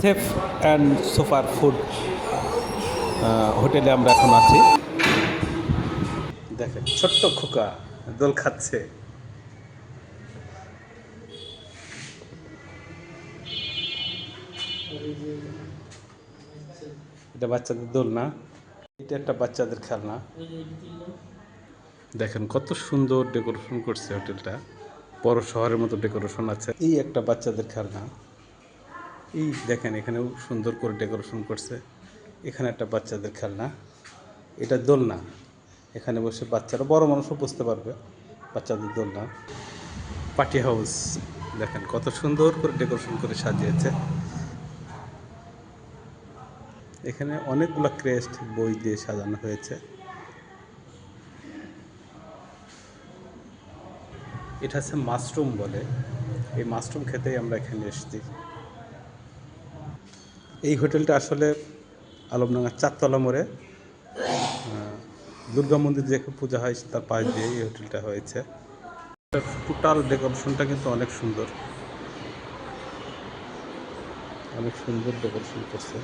Safe and super food হোটেলে আমরা এখন আছি। দেখেন, ছোট্ট খোকা দোল খাচ্ছে। এটা বাচ্চাদের দোল না, এটা একটা বাচ্চাদের খেলনা। দেখেন, কত সুন্দর ডেকোরেশন করছে হোটেলটা। বড় শহরের মতো ডেকোরেশন আছে। এই একটা বাচ্চাদের খেলনা। এই দেখেন, এখানেও সুন্দর করে ডেকোরেশন করছে। এখানে একটা বাচ্চাদের খেলনা, এটা দোলনা। এখানে বসে বাচ্চারা, বড় মানুষও বসতে পারবে বাচ্চাদের দোলনা। পার্টি হাউস, দেখেন কত সুন্দর করে ডেকোরেশন করে সাজিয়েছে। এখানে অনেকগুলো ক্রেস্ট, বই দিয়ে সাজানো হয়েছে। এটা হচ্ছে মাশরুম বলে। এই মাশরুম খেতেই আমরা এখানে এসেছি। এই হোটেলটা আসলে আলমডাঙ্গার চারতলা মোড়ে দুর্গা মন্দির যে পূজা হয় তার পাশ দিয়ে এই হোটেলটা হয়েছে। টোটাল ডেকোরেশনটা কিন্তু অনেক সুন্দর। অনেক সুন্দর ডেকোরেশন করছে।